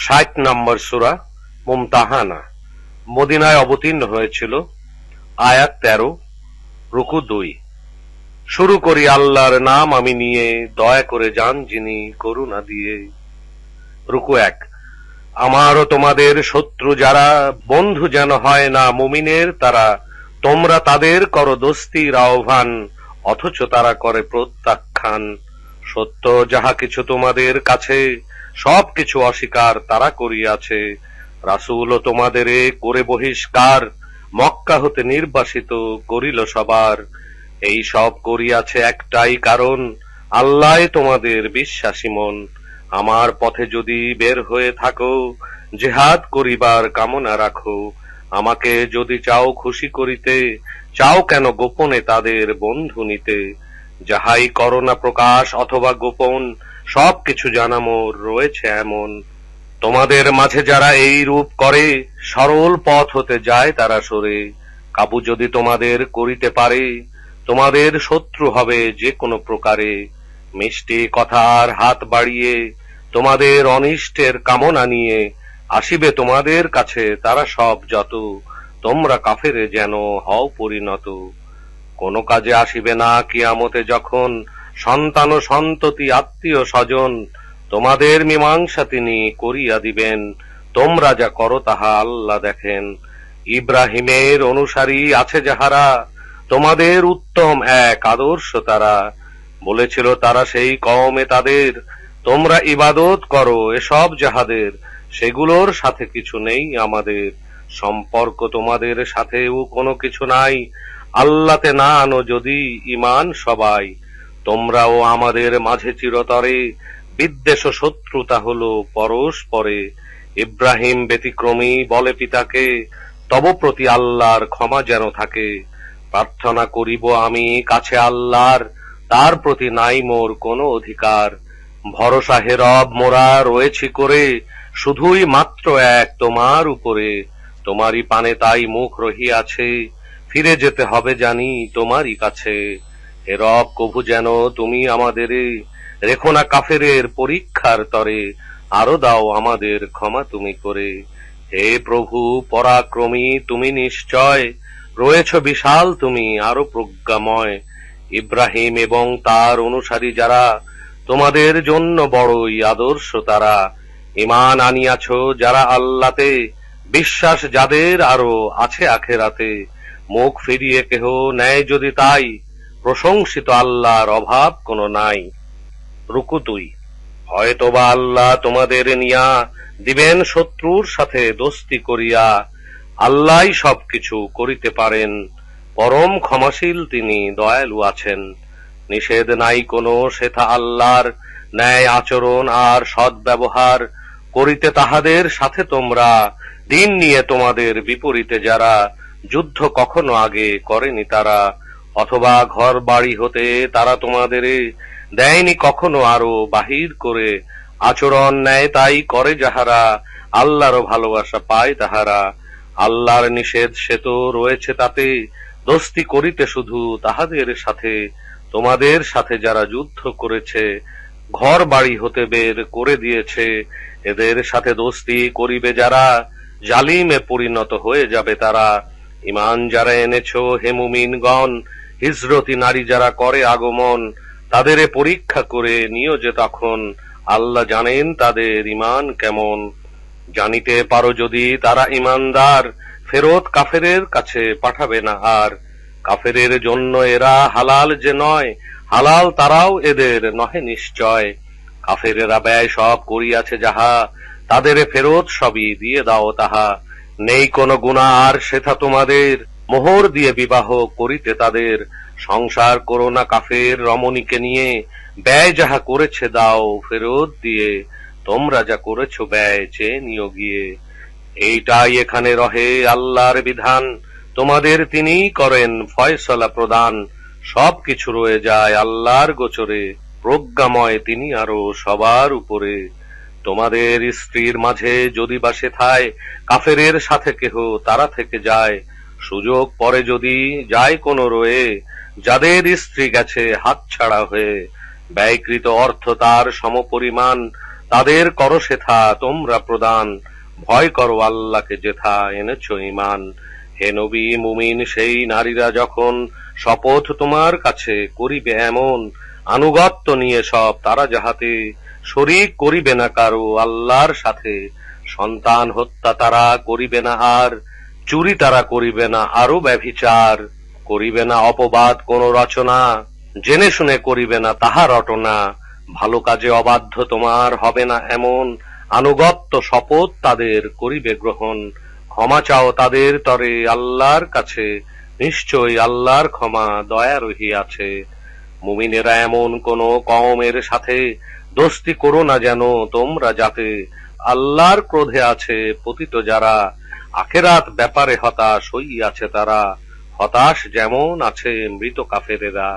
ষাট নম্বর সুরা মুমতাহানা। মদিনায় অবতীর্ণ হয়েছিল আয়াত তেরো, রুকু দুই। শুরু করি আল্লাহর নাম আমি নিয়ে, দয়া করে যান যিনি করুণা দিয়ে। রুকু এক। আমারও তোমাদের শত্রু যারা, বন্ধু যেন হয় না মুমিনের, তারা তোমরা তাদের করো দোস্তির আহ্বান, অথচ তারা করে প্রত্যাখ্যান। সত্য যাহা কিছু তোমাদের কাছে সব কিছু অস্বীকার তারা করিয়াছে। রাসূলও তোমাদের করে বহিষ্কার, মক্কা হতে নির্বাসিত করিল সবার। এই সব করিয়াছে একটাই কারণ আল্লাহ তোমাদের বিশ্বাসী মন। আমার পথে যদি বের হয়ে থাকো, জেহাদ করিবার কামনা রাখো। আমাকে যদি চাও খুশি করিতে, চাও কেন গোপনে তাদের বন্ধু নিতে? যাহাই করোনা প্রকাশ অথবা গোপন সব কিছু জানা মোর রয়েছে এমন। তোমাদের মাঝে যারা এই রূপ করে, সরল পথ হতে যায় তারা সরে। কাবু যদি তোমাদের করিতে পারে, তোমাদের শত্রু হবে যে কোনো প্রকারে। মিষ্টি কথার হাত বাড়িয়ে, তোমাদের অনিষ্টের কামনা নিয়ে আসিবে তোমাদের কাছে, তারা সব যত। তোমরা কাফেরে যেন হও পরিণত। কোন কাজে আসিবে না কিয়ামতে যখন সন্তান ও সন্ততি আত্মীয় স্বজন তোমাদের মীমাংসা তিনি করিয়া দিবেন, তোমরা যা করো তাহা আল্লাহ দেখেন। ইব্রাহিমের অনুসারী আছে যাহারা, তোমাদের উত্তম এক আদর্শ তারা। বলেছিল তারা সেই কমে তাদের, তোমরা ইবাদত করো এসব যাহাদের, সেগুলোর সাথে কিছু নেই আমাদের। সম্পর্ক তোমাদের সাথেও কোনো কিছু নাই। আল্লাতে না আনো যদি ইমান সবাই। তোমরাও আমাদের মাঝে চিরতরে বিদ্বেষ শত্রুতা হলো পরস্পরে ইব্রাহিম ব্যতিক্রমী বলে পিতাকে, তব প্রতি আল্লাহর ক্ষমা যেন থাকে। প্রার্থনা করিব আমি কাছে আল্লাহর, তার প্রতি নাই মোর কোনো অধিকার। ভরসা হেরব মোরা রয়েছি করে, শুধুই মাত্র এক তোমার উপরে। তোমারই পানে তাই মুখ রহিয়াছে। ফিরে যেতে হবে জানি তোমারই কাছে। হেরব কভু যেন তুমি আমাদের রেখো না কাফেরের পরীক্ষার তরে আরও দাও আমাদের ক্ষমা তুমি করে। হে প্রভু, পরাক্রমী, তুমি নিশ্চয়। রয়েছ বিশাল তুমি, আরও প্রজ্ঞাময়। ইব্রাহিম এবং তার অনুসারী যারা, তোমাদের জন্য বড়ই আদর্শ তারা। ইমান আনিয়াছ যারা আল্লাতে, বিশ্বাস যাদের আরও আছে আখেরাতে। মুখ ফিরিয়ে কেহ নেয় যদি তাই, প্রশংসিত আল্লাহর অভাব কোনো নাই। রুকু দুই। হয়তোবা আল্লাহ তোমাদের নিয়া দিবেন শত্রুর সাথে দোস্তি করিয়া, আল্লাহই সবকিছু করিতে পারেন। পরম ক্ষমাশীল তিনি দয়ালু আছেন। নিষেধ নাই কোনো সেথা আল্লাহর ন্যায় আচরণ আর সৎ ব্যবহার করিতে তাহাদের সাথে তোমরা, দিন নিয়ে তোমাদের বিপরীতে যারা যুদ্ধ কখনো আগে করেনি তারা, অথবা ঘর বাড়ি হতে তারা তোমাদের দেয়নি কখনো আরও বাহির করে। আচরণ নেয় তাই করে যাহারা আল্লাহরও ভালোবাসা পায় তাহারা। আল্লাহর নিষেধ সে তো রয়েছে তাতে, দোস্তি করিতে শুধু তাহাদের সাথে। তোমাদের সাথে যারা যুদ্ধ করেছে, ঘর বাড়ি হতে বের করে দিয়েছে, এদের সাথে দোস্তি করিবে যারা, জালিমে পরিণত হয়ে যাবে তারা। ইমান যারা এনেছ হেমুমিনগণ হিজরতি নারী যারা করে আগমন, তাদের পরীক্ষা করে নিও যে তখন আল্লাহ জানেন তাদের ইমান কেমন। জানিতে পারো যদি তারা ইমানদার, ফেরত কাফেরের কাছে পাঠাবে না আর কাফেরের জন্য এরা হালাল যে নয়, হালাল তারাও এদের নহে নিশ্চয়। কাফেরেরা ব্যয় সব করিয়াছে যাহা, তাদের ফেরত সবই দিয়ে দাও তাহা। নেই কোনো গুণা, আর সেথা তোমাদের মোহর দিয়ে বিবাহ করিতে তাদের। সংসার করো না কাফের রমণীকে নিয়ে, ব্যয় যাহা করেছে দাও ফেরত দিয়ে। তোমরা যা করেছ ব্যয় চেয়ে নিও গিয়ে। এইটাই এখানে রহে আল্লাহর বিধান। তোমাদের তিনি করেন ফয়সলা প্রদান। সব কিছু রয়ে যায় আল্লাহর গোচরে। প্রজ্ঞাময় তিনি আরও সবার উপরে। তোমাদের স্ত্রীর মাঝে যদি বা সেথায় কাফেরের সাথে কেহ তারা থেকে যায়। সুযোগ পরে যদি যায় কোনো রয়ে, যাদের স্ত্রী গেছে হাতছাড়া হয়ে, ব্যয়কৃত অর্থ তার সমপরিমাণ, তাদের করো সেথা তোমরা প্রদান। ভয় করো আল্লাহকে যেথা এনেছ ইমান হে নবী, মুমিন, সেই নারীরা যখন শপথ তোমার কাছে করিবে এমন, আনুগত্য নিয়ে সব তারা যাহাতে শরিক করিবে না কারও আল্লাহর সাথে। সন্তান হত্যা তারা করিবে না আর, চুরি তারা করিবে না আরও ব্যভিচার। করিবে না অপবাদ কোন রচনা, জেনে শুনে করিবে না তাহা রটনা। ভালো কাজে অবাধ্য তোমার হবে না এমন, আনুগত্য শপথ তাদের করিবে গ্রহণ। ক্ষমা চাও তাদের তরে আল্লাহর কাছে, নিশ্চয়ই আল্লাহর ক্ষমা দয়া রহিয়াছে। মুমিনেরা এমন কোন কওমের সাথে দোস্তি করো না যেন, তোমরা যাতে আল্লাহর ক্রোধে আছে, পতিত যারা আখেরাত ব্যাপারে হতাশ হইয়াছে তারা হতাশ যেমন আছে মৃত কাফেরেরা।